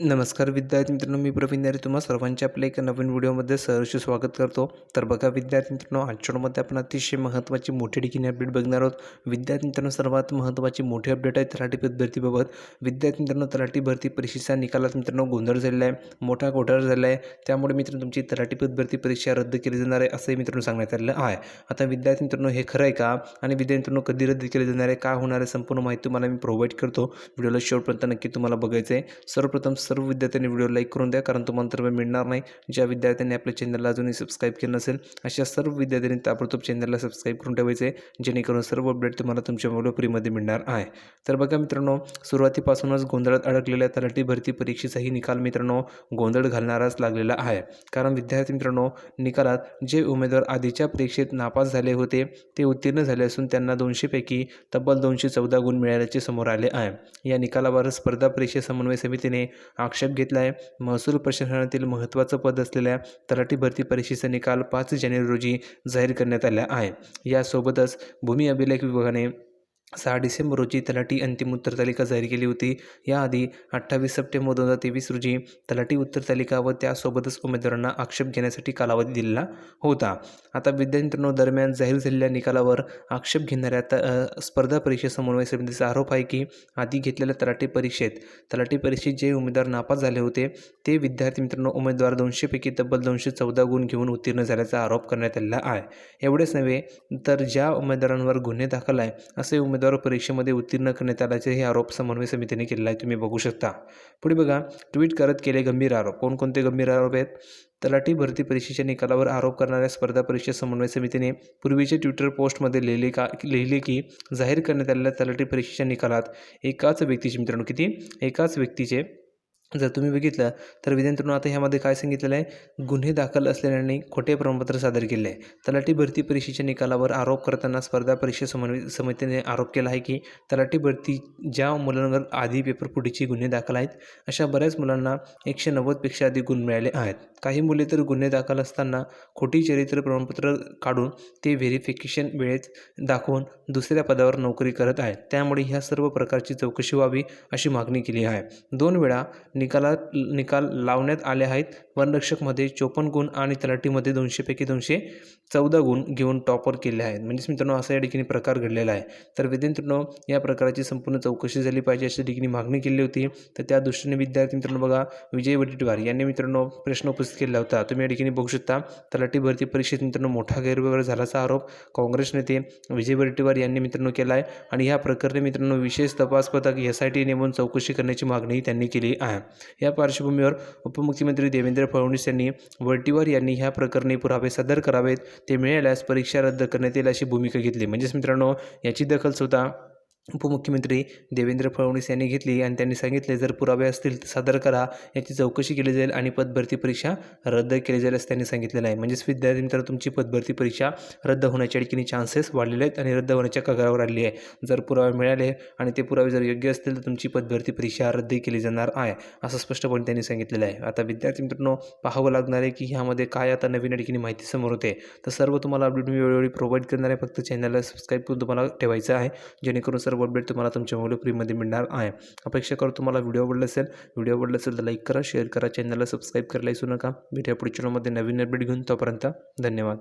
नमस्कार विद्यार्थी मित्रांनो मी प्रवीण नारे. तुम्हा सर्वांचे आपल्या एका नवीन व्हिडिओमध्ये सहर्ष स्वागत करतो. तर बघा विद्यार्थी मित्रांनो आजच्या आपण अतिशय महत्त्वाची मोठी ठिकाणी अपडेट बघणार आहोत. विद्यार्थी मित्रांनो सर्वात महत्त्वाची मोठी अपडेट आहे तलाठी भरतीबाबत विद्यार्थी मित्रांनो तलाठी भरती परीक्षेचा निकालात मित्रांनो गोंधळ झालेला आहे मोठा घोटाळा झाला आहे. त्यामुळे मित्रांनो तुमची तलाठी भरती परीक्षा रद्द केली जाणार आहे असंही मित्रांनो सांगण्यात आलेलं आहे. आता विद्यार्थी मित्रांनो हे खरं आहे का? आणि विद्यार्थी मित्रांनो कधी रद्द केली जाणार आहे? काय होणार आहे? संपूर्ण माहिती तुम्हाला मी प्रोव्हाइड करतो. व्हिडिओला शेवटपर्यंत नक्की तुम्हाला बघायचं आहे सर्वप्रथम सर्व विद्यार्थ्यांनी व्हिडिओ लाईक करून द्या कारण तुम्हाला तर मिळणार नाही. ज्या विद्यार्थ्यांनी आपल्या चॅनलला अजूनही सबस्क्राईब केलं नसेल अशा सर्व विद्यार्थ्यांनी ताबडतोब चॅनलला सबस्क्राईब करून ठेवायचे आहे जेणेकरून सर्व अपडेट तुम्हाला तुमच्या मोबाईल फ्रीमध्ये मिळणार आहे. तर बघा मित्रांनो सुरुवातीपासूनच गोंधळात अडकलेल्या तलाठी भरती परीक्षेचाही निकाल मित्रांनो गोंधळ घालणाराच लागलेला आहे. कारण विद्यार्थी मित्रांनो निकालात जे उमेदवार आधीच्या परीक्षेत नापास झाले होते ते उत्तीर्ण झाले असून त्यांना दोनशेपैकी तब्बल दोनशे चौदा गुण मिळाल्याचे समोर आले आहे. या निकालावर स्पर्धा परीक्षा समन्वय समितीने आक्षेप घेतला आहे महसूल प्रशासनातील महत्त्वाचं पद असलेल्या तलाठी भरती परीक्षेचा निकाल पाच जानेवारी रोजी जाहीर करण्यात आला आहे. यासोबतच भूमी अभिलेख विभागाने सहा डिसेंबर रोजी तलाठी अंतिम उत्तर तालिका जाहीर केली होती. याआधी अठ्ठावीस सप्टेंबर दोन हजार तेवीस रोजी तलाठी उत्तर तालिका व त्यासोबतच उमेदवारांना आक्षेप घेण्यासाठी कालावधी दिलेला होता. आता विद्यार्थ्यांनो दरम्यान जाहीर झालेल्या निकालावर आक्षेप घेणाऱ्या त स्पर्धा परीक्षा समन्वय समितीचा आरोप आहे की आधी घेतलेल्या तलाठी परीक्षेत तलाठी परीक्षेत जे उमेदवार नापास झाले होते ते विद्यार्थी मित्रांनो उमेदवार दोनशेपैकी तब्बल दोनशे चौदा गुण घेऊन उत्तीर्ण झाल्याचा आरोप करण्यात आलेला आहे. एवढेच नव्हे तर ज्या उमेदवारांवर गुन्हे दाखल आहे असे उमेदवार उमेदवार परीक्षेमध्ये उत्तीर्ण करण्यात आल्याचे हे आरोप समन्वय समितीने केलेला आहे. तुम्ही बघू शकता. पुढे बघा. ट्विट करत केले गंभीर आरोप. कोणकोणते गंभीर आरोप आहेत? तलाठी भरती परीक्षेच्या निकालावर आरोप करणाऱ्या स्पर्धा परीक्षा समन्वय समितीने पूर्वीचे ट्विटर पोस्टमध्ये लिहिले का लिहिले की जाहीर करण्यात आलेल्या तलाठी परीक्षेच्या निकालात एकाच व्यक्तीचे मित्रांनो किती? एकाच व्यक्तीचे जर तुम्ही बघितलं तर विद्यार्थ्यांनो आता ह्यामध्ये काय सांगितलेलं आहे? गुन्हे दाखल असलेल्यांनी खोटे प्रमाणपत्र सादर केले. आहे तलाठी भरती परीक्षेच्या निकालावर आरोप करताना स्पर्धा परीक्षा समन्वय समितीने आरोप केला आहे की तलाठी भरती ज्या मुलांवर आधी पेपर फुटीचे गुन्हे दाखल आहेत अशा बऱ्याच मुलांना एकशे नव्वदपेक्षा अधिक गुण मिळाले आहेत. काही मुले तर गुन्हे दाखल असताना खोटी चरित्र प्रमाणपत्र काढून ते व्हेरिफिकेशन वेळेत दाखवून दुसऱ्या पदावर नोकरी करत आहेत. त्यामुळे ह्या सर्व प्रकारची चौकशी व्हावी अशी मागणी केली आहे. दोन वेळा निकालात निकाल लावण्यात आले आहेत. वनरक्षकमध्ये चोपन्न गुण आणि तलाठीमध्ये दोनशेपैकी दोनशे चौदा गुण घेऊन टॉपर केले आहेत. म्हणजेच मित्रांनो असा या ठिकाणी प्रकार घडलेला आहे. तर विद्यार्थ्यांनो या प्रकाराची संपूर्ण चौकशी झाली पाहिजे अशा ठिकाणी मागणी केली होती. तर त्या दृष्टीने विद्यार्थी मित्रांनो बघा विजय वडेट्टीवार यांनी मित्रांनो प्रश्न उपस्थित केला होता. तुम्ही या ठिकाणी बघू शकता तलाठी भरती परीक्षेत मित्रांनो मोठा गैरव्यवहार झाल्याचा आरोप. काँग्रेस नेते विजय वडेट्टीवार यांनी मित्रांनो केला आहे आणि ह्या प्रकरणी मित्रांनो विशेष तपास पथक एस आय टी नेमून चौकशी करण्याची मागणी त्यांनी केली आहे. या पार्श्वभूमीवर उपमुख्यमंत्री देवेंद्र फडणवीस यांनी वडेट्टीवार यांनी ह्या प्रकरणी पुरावे सादर करावेत. ते मिळाल्यास परीक्षा रद्द करण्यात येईल अशी भूमिका घेतली. म्हणजेच मित्रांनो याची दखल स्वतः उपमुख्यमंत्री देवेंद्र फडणवीस यांनी घेतली आणि त्यांनी सांगितले जर पुरावे असतील तर सादर करा याची चौकशी केली जाईल आणि पदभरती परीक्षा रद्द केली जाईल असं त्यांनी सांगितलेलं आहे. म्हणजेच विद्यार्थी मित्र तुमची पदभरती परीक्षा रद्द होण्याच्या ठिकाणी चान्सेस वाढलेले आहेत आणि रद्द होण्याच्या कगारावर आलेली आहे. जर पुरावे मिळाले आणि ते पुरावे जर योग्य असतील तर तुमची पदभरती परीक्षा रद्द केली जाणार आहे असं स्पष्टपणे त्यांनी सांगितलेलं आहे. आता विद्यार्थी मित्रांनो पाहावं लागणार आहे की ह्यामध्ये काय आता नवीन ठिकाणी माहिती समोर होते. तर सर्व तुम्हाला अपडेट मी वेळोवेळी प्रोव्हाइड करणार आहे. फक्त चॅनलला सबस्क्राईब करून तुम्हाला ठेवायचं आहे. जेणेकरून सर्व अपडेट तुम्हाला तुमच्या मोबाईल फ्रीमध्ये मिळणार आहे. अपेक्षा करू तुम्हाला व्हिडिओ आवडला असेल व्हिडिओ आवडला असेल तर लाईक करा शेअर करा चॅनलला सबस्क्राईब करायला विसरू नका. भेटूया पुढच्या नवीन अपडेट घेऊन तोपर्यंत धन्यवाद.